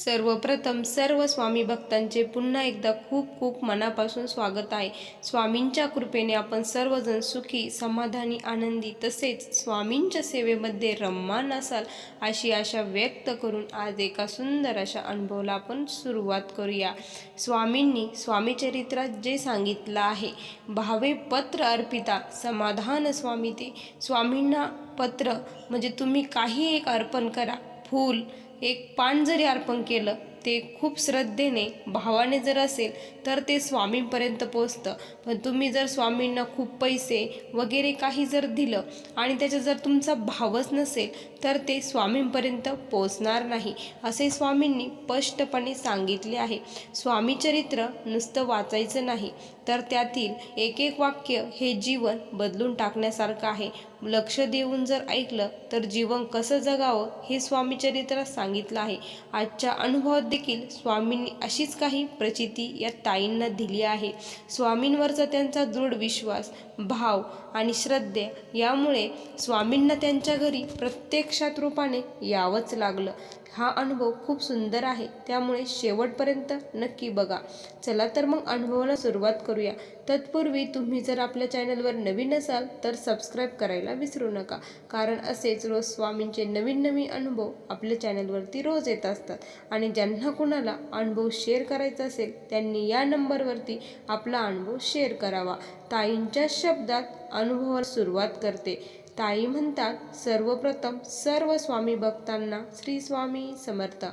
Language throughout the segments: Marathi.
सर्वप्रथम सर्व स्वामी भक्तांचे पुन्हा एकदा खूप खूप मनापासून स्वागत आहे. स्वामींच्या कृपेने आपण सर्वजण सुखी समाधानी आनंदी तसेच स्वामींच्या सेवेमध्ये रम्मान असाल अशी आशा व्यक्त करून आज एका सुंदर अशा अनुभवाला आपण सुरुवात करूया. स्वामींनी स्वामीचरित्रात जे सांगितलं आहे भावे पत्र अर्पिता समाधान स्वामी ते. स्वामींना पत्र म्हणजे तुम्ही काही एक अर्पण करा. फूल एक पान जरी अर्पण केलं ते खूप श्रद्धेने भावाने जर असेल तर ते स्वामींपर्यंत पोचतं पण तुम्ही जर स्वामींना खूप पैसे वगैरे काही जर दिलं आणि त्याचा जर तुमचा भावच नसेल तर ते स्वामींपर्यंत पोचणार नाही असे स्वामींनी स्पष्टपणे सांगितले आहे. स्वामी चरित्र नुसतं वाचायचं नाही तर त्यातील एक एक वाक्य हे जीवन बदलून टाकण्यासारखं आहे. लक्ष देऊन जर ऐकलं तर जीवन कसं जगावं हे स्वामी चरित्रात सांगितलं आहे. आजच्या अनुभवात देखील स्वामींनी अशीच काही प्रचिती या ताईंना दिली आहे. स्वामींवरचा त्यांचा दृढ विश्वास भाव आणि श्रद्धे यामुळे स्वामींना त्यांच्या घरी प्रत्यक्षात रूपाने यावंच लागलं. हा अनुभव खूप सुंदर आहे. त्यामुळे शेवटपर्यंत नक्की बघा. चला तर मग अनुभवाला सुरुवात करूया. तत्पूर्वी तुम्ही जर आपल्या चॅनलवर नवीन असाल तर सबस्क्राईब करायला विसरू नका. कारण असेच रोज स्वामींचे नवीन नवीन अनुभव आपल्या चॅनलवरती रोज येत असतात. आणि ज्यांना कुणाला अनुभव शेअर करायचा असेल त्यांनी या नंबरवरती आपला अनुभव शेअर करावा. ताईंच्या शब्दात अनुभवाला सुरुवात करते. ताई म्हणतात सर्वप्रथम सर्व स्वामी भक्तांना श्री स्वामी समर्थ.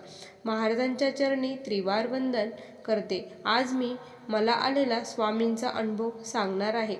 महाराजांच्या चरणी त्रिवार वंदन करते. आज मी मला आलेला स्वामींचा अनुभव सांगणार आहे.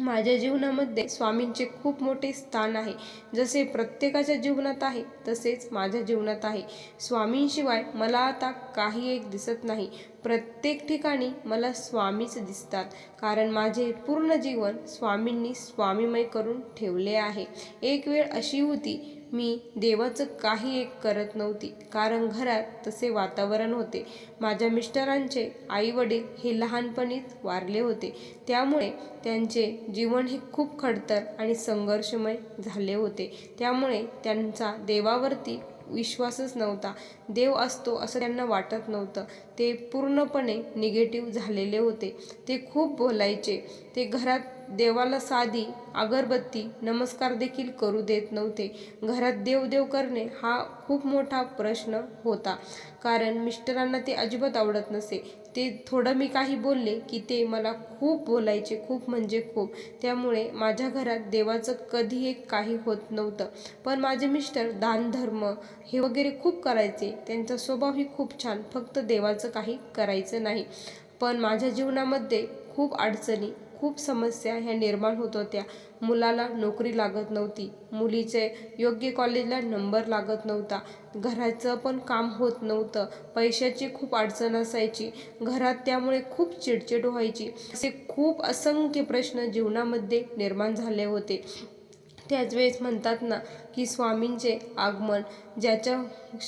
माझ्या जीवनामध्ये स्वामींचे खूप मोठे स्थान आहे. जसे प्रत्येकाच्या जीवनात आहे तसेच माझ्या जीवनात आहे. स्वामींशिवाय मला आता काही एक दिसत नाही. प्रत्येक ठिकाणी मला स्वामीच दिसतात. कारण माझे पूर्ण जीवन स्वामींनी स्वामीमय करून ठेवले आहे. एक वेळ अशी होती मी देवाचं काही एक करत नव्हती. कारण घरात तसे वातावरण होते. माझ्या मिस्टरांचे आई वडील हे लहानपणीच वारले होते. त्यामुळे त्यांचे जीवन हे खूप खडतर आणि संघर्षमय झाले होते. त्यामुळे त्यांचा देवावरती विश्वासच नव्हता. देव असतो असं त्यांना वाटत नव्हतं. ते पूर्णपणे निगेटिव्ह झालेले होते. ते खूप बोलायचे. ते घरात देवाला साधी अगरबत्ती नमस्कार देखील करू देत नव्हते. घरात देवदेव करणे हा खूप मोठा प्रश्न होता. कारण मिस्टरांना ते अजिबात आवडत नसे. ते थोडं मी काही बोलले की ते मला खूप बोलायचे खूप म्हणजे खूप. त्यामुळे माझ्या घरात देवाचं कधी एक काही होत नव्हतं. पण माझे मिस्टर दानधर्म हे वगैरे खूप करायचे. त्यांचा स्वभावही खूप छान. फक्त देवाचं काही करायचं नाही. पण माझ्या जीवनामध्ये खूप अडचणी खूप समस्या ह्या निर्माण होत होत्या. मुलाला नोकरी लागत नव्हती. मुलीचे योग्य कॉलेजला नंबर लागत नव्हता. घराचं पण काम होत नव्हतं. पैशाची खूप अडचण असायची. घरात त्यामुळे खूप चिडचिड व्हायची. असे खूप असंख्य प्रश्न जीवनामध्ये निर्माण झाले होते. त्याच वेळेस म्हणतात ना की स्वामींचे आगमन ज्याच्या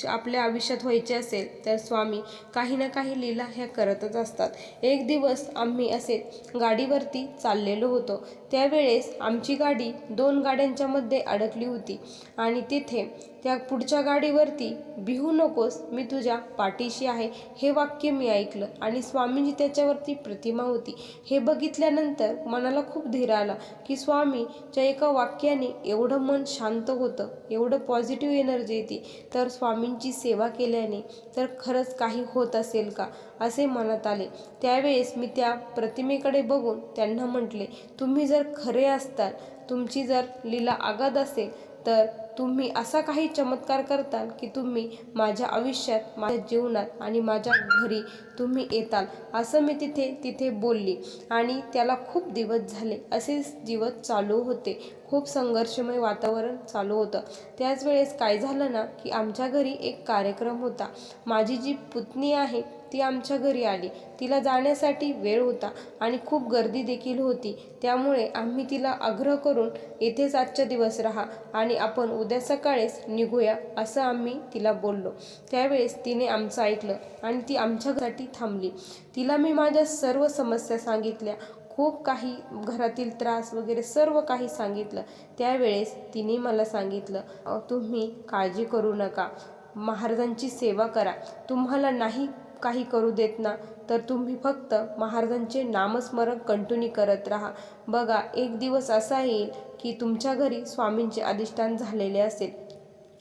आपल्या आयुष्यात व्हायचे असेल तर स्वामी काही ना काही लीला ह्या करतच असतात. एक दिवस आम्ही असे गाडीवरती चाललेलो होतो. त्यावेळेस आमची गाडी दोन गाड्यांच्या मध्ये अडकली होती आणि तिथे त्या पुढच्या गाडीवरती भिहू नकोस मी तुझ्या पाठीशी आहे हे वाक्य मी ऐकलं आणि स्वामींची त्याच्यावरती प्रतिमा होती. हे बघितल्यानंतर मनाला खूप धीर आला की स्वामीच्या एका वाक्याने एवढं मन शांत होतं. एवढं पॉझिटिव्ह एनर्जी येते तर स्वामींची सेवा केल्याने तर खरंच काही होत असेल का? असे मनात आले. त्यावेळेस मी त्या प्रतिमेकडे बघून त्यांना म्हटले तुम्ही जर खरे असताल तुमची जर लीला आगाध असेल तर तुम्ही असा काही चमत्कार करताल की तुम्ही माझ्या आयुष्यात माझ्या जीवनात आणि माझ्या घरी तुम्ही येताल असं मी तिथे तिथे बोलली. आणि त्याला खूप दिवस झाले असेच दिवस चालू होते. खूप संघर्षमय वातावरण चालू होतं. त्याच वेळेस काय झालं ना की आमच्या घरी एक कार्यक्रम होता. माझी जी पुतणी आहे ती आमच्या घरी आली. तिला जाण्यासाठी वेळ होता आणि खूप गर्दी देखील होती. त्यामुळे आम्ही तिला आग्रह करून येथेच आजचा दिवस राहा आणि आपण उद्या सकाळीच निघूया असं आम्ही तिला बोललो. त्यावेळेस तिने आमचं ऐकलं आणि ती आमच्यासाठी थांबली. तिला मी माझ्या सर्व समस्या सांगितल्या. खूप काही घरातील त्रास वगैरे सर्व काही सांगितलं. त्यावेळेस तिने मला सांगितलं तुम्ही काळजी करू नका. महाराजांची सेवा करा. तुम्हाला नाही काही करू देत ना तर तुम्ही फक्त महाराजांचे नामस्मरण कंटिन्यू करत राहा. बघा एक दिवस असा येईल की तुमच्या घरी स्वामींचे अधिष्ठान झालेले असेल.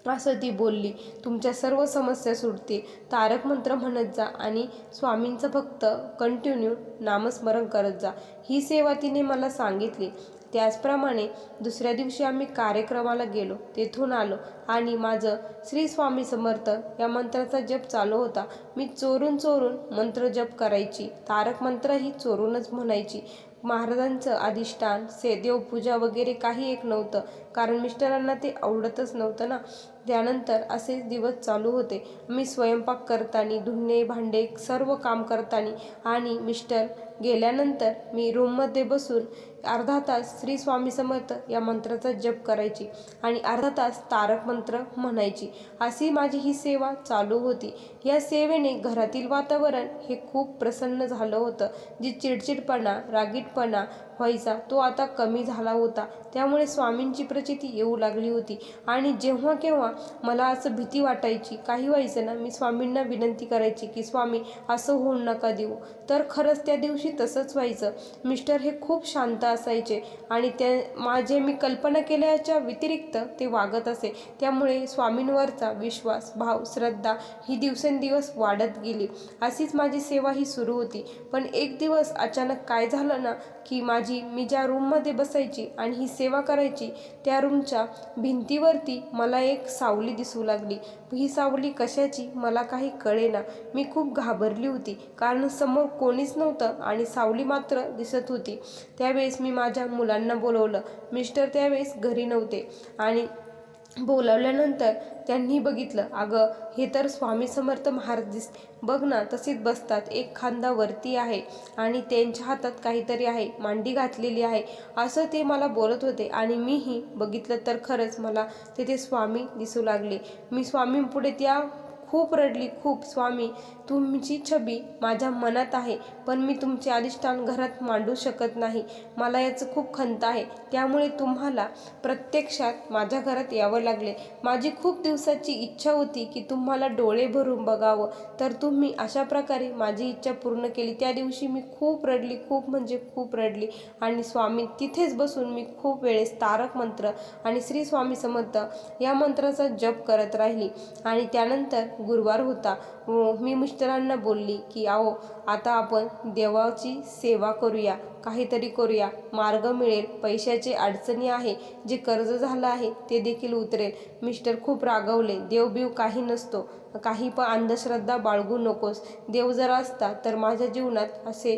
असं ती बोलली तुमच्या सर्व समस्या सुटतील तारक मंत्र म्हणत जा आणि स्वामींचं फक्त कंटिन्यू नामस्मरण करत जा. ही सेवा तिने मला सांगितली. त्याचप्रमाणे दुसऱ्या दिवशी आम्ही कार्यक्रमाला गेलो. तेथून आलो आणि माझं श्री स्वामी समर्थ या मंत्राचा जप चालू होता. मी चोरून चोरून मंत्र जप करायची. तारक मंत्रही चोरूनच म्हणायची. महाराजांचं अधिष्ठान से देवपूजा वगैरे काही एक नव्हतं. कारण मिस्टरांना ते आवडतच नव्हतं ना. त्यानंतर असेच दिवस चालू होते. मी स्वयंपाक करताना धुणे भांडे सर्व काम करताना आणि मिस्टर गेल्यानंतर मी रूममध्ये बसून अर्धा तास श्री स्वामी समर्थ या मंत्राचा जप करायची आणि अर्धा तास तारक मंत्र म्हणायची. अशी माझी ही सेवा चालू होती. या सेवेने घरातील वातावरण हे खूप प्रसन्न झालं होतं. जी चिडचिडपणा रागीटपणा व्हायचा तो आता कमी झाला होता. त्यामुळे स्वामींची प्रचिती येऊ लागली होती. आणि जेव्हा केव्हा मला असं भीती वाटायची काही व्हायचं ना मी स्वामींना विनंती करायची की स्वामी असं होऊ नका देऊ. तर खरंच त्या दिवशी तसंच व्हायचं. मिस्टर हे खूप शांत असायचे आणि त्या माझे मी कल्पना केल्याच्या व्यतिरिक्त ते वागत असे. त्यामुळे स्वामींवरचा विश्वास भाव श्रद्धा ही दिवसेंदिवस वाढत गेली. अशीच माझी सेवा ही सुरू होती. पण एक दिवस अचानक काय झालं ना की माझी मी ज्या रूममध्ये बसायची आणि ही सेवा करायची त्या रूमच्या भिंतीवरती मला एक सावली दिसू लागली. ही सावली कशाची मला काही कळेना मी खूप घाबरली होती कारण समोर कोणीच नव्हतं आणि सावली मात्र दिसत होती. त्यावेळेस मी माझ्या मुलांना बोलवलं. मिस्टर त्यावेळेस घरी नव्हते आणि बोलावल्यानंतर त्यांनी बघितलं अगं हे तर स्वामी समर्थ महाराज दिस बघ ना तसेच बसतात. एक खांदा वरती आहे आणि त्यांच्या हातात काहीतरी आहे. मांडी घातलेली आहे. असं ते मला बोलत होते आणि मीही बघितलं तर खरंच मला तेथे स्वामी दिसू लागले. मी स्वामींपुढे त्या खूप रडली खूप. स्वामी तुमची छबी माझ्या मनात आहे पण मी तुमचे अधिष्ठान घरात मांडू शकत नाही. मला याचं खूप खंत आहे. त्यामुळे तुम्हाला प्रत्यक्षात माझ्या घरात यावं लागले. माझी खूप दिवसाची इच्छा होती की तुम्हाला डोळे भरून बघावं. तर तुम्ही अशा प्रकारे माझी इच्छा पूर्ण केली. त्या दिवशी मी खूप रडली खूप म्हणजे खूप रडली. आणि स्वामी तिथेच बसून मी खूप वेळेस तारक मंत्र आणि श्री स्वामी समर्थ या मंत्राचा जप करत राहिली. आणि त्यानंतर गुरुवार होता. मी मिस्टरांना बोलली की आहो आता आपण देवाची सेवा करूया. काहीतरी करूया. मार्ग मिळेल. पैशाची अडचणी आहे. जे कर्ज झालं आहे ते देखील उतरेल. मिस्टर खूप रागवले. देवबीव काही नसतो. काही पण अंधश्रद्धा बाळगू नकोस. देव जर असता तर माझ्या जीवनात असे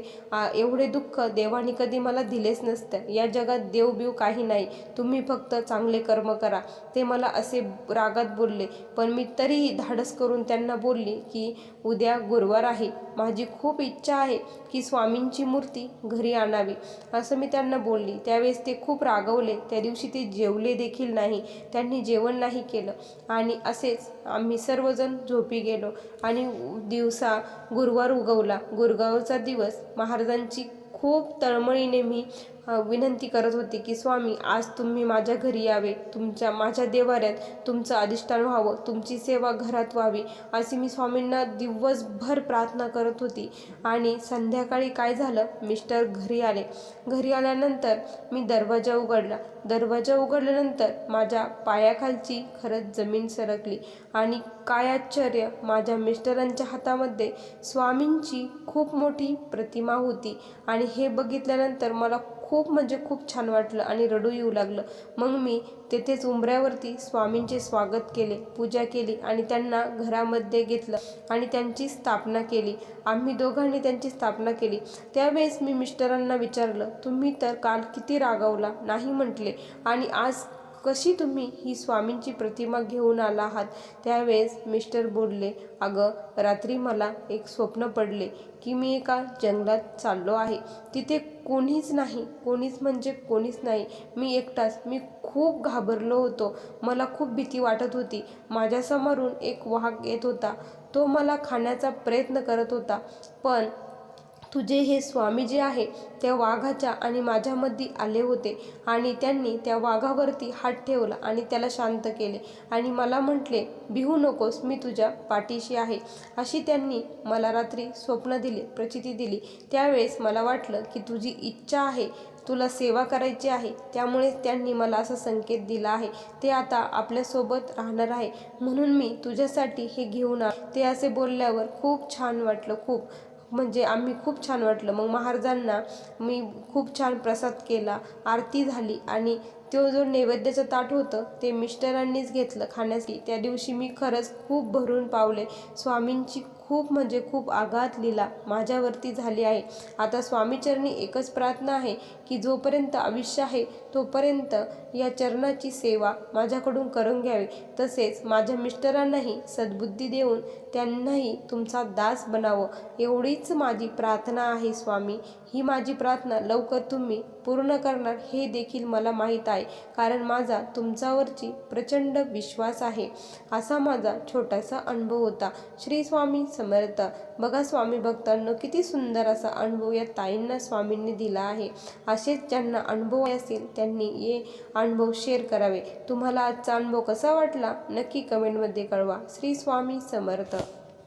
एवढे दुःख देवाने कधी मला दिलेच नसतं. या जगात देवबीव काही नाही. तुम्ही फक्त चांगले कर्म करा. ते मला असे रागात बोलले. पण मी तरीही धाडस करून त्यांना बोलली की उद्या गुरुवार आहे. माझी खूप इच्छा आहे की स्वामींची मूर्ती घरी आण. आणावी असं मी त्यांना बोलली. त्यावेळेस ते खूप रागवले. त्या दिवशी ते जेवले देखील नाही. त्यांनी जेवण नाही केलं. आणि असेच आम्ही सर्वजण झोपी गेलो आणि दिवसा गुरुवार उगवला. गुरुगावचा दिवस. महाराजांची खूप तळमळीने मी विनंती करत होती की स्वामी आज तुम्ही माझ्या घरी यावे. तुमच्या माझ्या देवाऱ्यात तुमचं अधिष्ठान व्हावं. तुमची सेवा घरात व्हावी. अशी मी स्वामींना दिवसभर प्रार्थना करत होती. आणि संध्याकाळी काय झालं? मिस्टर घरी आले. घरी आल्यानंतर मी दरवाजा उघडला. दरवाजा उघडल्यानंतर माझ्या पायाखालची खरंच जमीन सरकली. आणि काय आश्चर्य! माझ्या मिस्टरांच्या हातामध्ये स्वामींची खूप मोठी प्रतिमा होती. आणि हे बघितल्यानंतर मला खूप म्हणजे खूप छान वाटलं आणि रडू येऊ लागलं. मग मी तेथेच उंबऱ्यावरती स्वामींचे स्वागत केले पूजा केली आणि त्यांना घरामध्ये घेतलं आणि त्यांची स्थापना केली. आम्ही दोघांनी त्यांची स्थापना केली. त्यावेळेस मी मिस्टरांना विचारलं तुम्ही तर काल किती रागावला? नाही म्हटले. आणि आज कशी तुम्ही ही स्वामींची प्रतिमा घेऊन आला आहात? त्यावेळेस मिस्टर बोलले अगं रात्री मला एक स्वप्न पडले की मी एका जंगलात चाललो आहे. तिथे कोणीच नाही. कोणीच म्हणजे कोणीच नाही. मी एकटाच. मी खूप घाबरलो होतो. मला खूप भीती वाटत होती. माझ्यासमोरून एक वाघ येत होता. तो मला खाण्याचा प्रयत्न करत होता. पण तुझे हे स्वामी जे आहे त्या वाघाच्या आणि माझ्यामध्ये आले होते आणि त्यांनी त्या वाघावरती हात ठेवला आणि त्याला शांत केले आणि मला म्हटले भिहू नकोस मी तुझ्या पाठीशी आहे. अशी त्यांनी मला रात्री स्वप्न दिले प्रचिती दिली. त्यावेळेस मला वाटलं की तुझी इच्छा आहे तुला सेवा करायची आहे त्यामुळे त्यांनी मला असा संकेत दिला आहे ते आता आपल्यासोबत राहणार आहे. म्हणून मी तुझ्यासाठी हे घेऊन आ. ते असे बोलल्यावर खूप छान वाटलं खूप. म्हणजे आम्ही खूप छान वाटलं. मग महाराजांना मी खूप छान प्रसाद केला आरती झाली आणि तो जो नैवेद्याचं ताट होतं ते मिस्टरांनीच घेतलं खाण्यासाठी. त्या दिवशी मी खरंच खूप भरून पावले. स्वामींची खूप म्हणजे खूप आघात लिला माझ्यावरती झाली आहे. आता स्वामीचरणी एकच प्रार्थना आहे की जोपर्यंत आयुष्य आहे तोपर्यंत या चरणाची सेवा माझ्याकडून करून घ्यावी. तसेच माझ्या मिस्टरांनाही सद्बुद्धी देऊन त्यांनाही तुमचा दास बनावं. एवढीच माझी प्रार्थना आहे स्वामी. ही माझी प्रार्थना लवकर तुम्ही पूर्ण करणार हे देखील मला माहीत आहे. कारण माझा तुमच्यावरची प्रचंड विश्वास आहे. असा माझा छोटासा अनुभव होता. श्री स्वामी समर्थ. बघा स्वामी भक्तांनो किती सुंदर असा अनुभव या ताईंना स्वामींनी दिला आहे. असेच ज्यांना अनुभव असेल त्यांनी हे अनुभव शेअर करावे. तुम्हाला आजचा अनुभव कसा वाटला नक्की कमेंटमध्ये कळवा. श्री स्वामी समर्थ.